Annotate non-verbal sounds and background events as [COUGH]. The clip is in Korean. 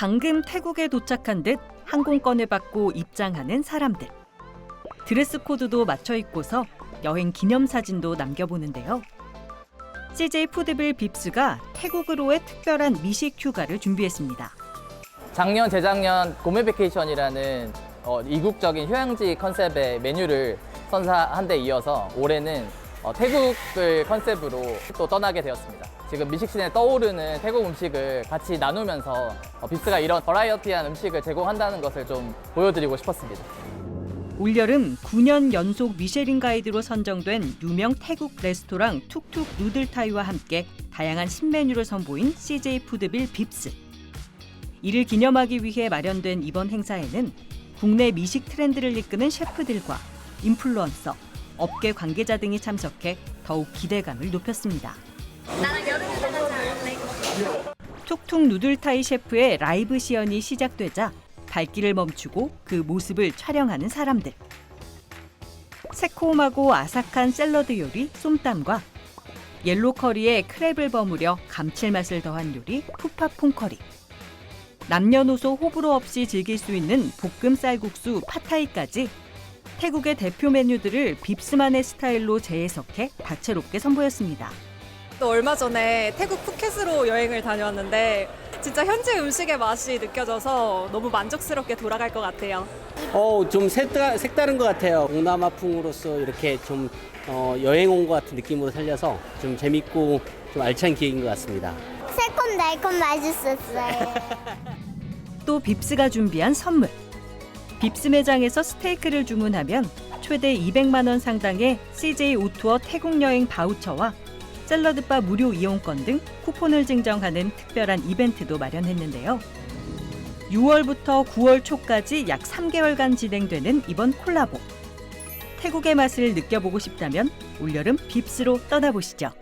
방금 태국에 도착한 듯 항공권을 받고 입장하는 사람들. 드레스 코드도 맞춰 입고서 여행 기념 사진도 남겨보는데요. CJ 푸드빌 빕스가 태국으로의 특별한 미식 휴가를 준비했습니다. 작년, 재작년 고메 베케이션이라는 어, 이국적인 휴양지 컨셉의 메뉴를 선사한 데 이어서 올해는 어, 태국을 컨셉으로 또 떠나게 되었습니다. 지금 미식신에 떠오르는 태국 음식을 같이 나누면서 어, 빕스가 이런 버라이어티한 음식을 제공한다는 것을 좀 보여드리고 싶었습니다. 올여름 9년 연속 미쉐린 가이드로 선정된 유명 태국 레스토랑 툭툭 누들타이와 함께 다양한 신메뉴를 선보인 CJ 푸드빌 빕스. 이를 기념하기 위해 마련된 이번 행사에는 국내 미식 트렌드를 이끄는 셰프들과 인플루언서, 업계 관계자 등이 참석해 더욱 기대감을 높였습니다. 툭툭 누들타이 셰프의 라이브 시연이 시작되자 발길을 멈추고 그 모습을 촬영하는 사람들. 새콤하고 아삭한 샐러드 요리 쏨땀과 옐로 커리에 크랩을 버무려 감칠맛을 더한 요리 푸파퐁 커리. 남녀노소 호불호 없이 즐길 수 있는 볶음 쌀국수 팟타이까지 태국의 대표 메뉴들을 빕스만의 스타일로 재해석해 다채롭게 선보였습니다. 또 얼마 전에 태국 푸켓으로 여행을 다녀왔는데 진짜 현지 음식의 맛이 느껴져서 너무 만족스럽게 돌아갈 것 같아요. 어, 좀 색다, 색다른 것 같아요. 동남아풍으로서 이렇게 좀 어, 여행 온 것 같은 느낌으로 살려서 좀 재밌고 좀 알찬 기획인 것 같습니다. 새콤달콤 맛있었어요. [LAUGHS] 또 빕스가 준비한 선물. 빕스 매장에서 스테이크를 주문하면 최대 200만 원 상당의 CJ 오투어 태국 여행 바우처와 샐러드바 무료 이용권 등 쿠폰을 증정하는 특별한 이벤트도 마련했는데요. 6월부터 9월 초까지 약 3개월간 진행되는 이번 콜라보. 태국의 맛을 느껴보고 싶다면 올여름 빕스로 떠나보시죠.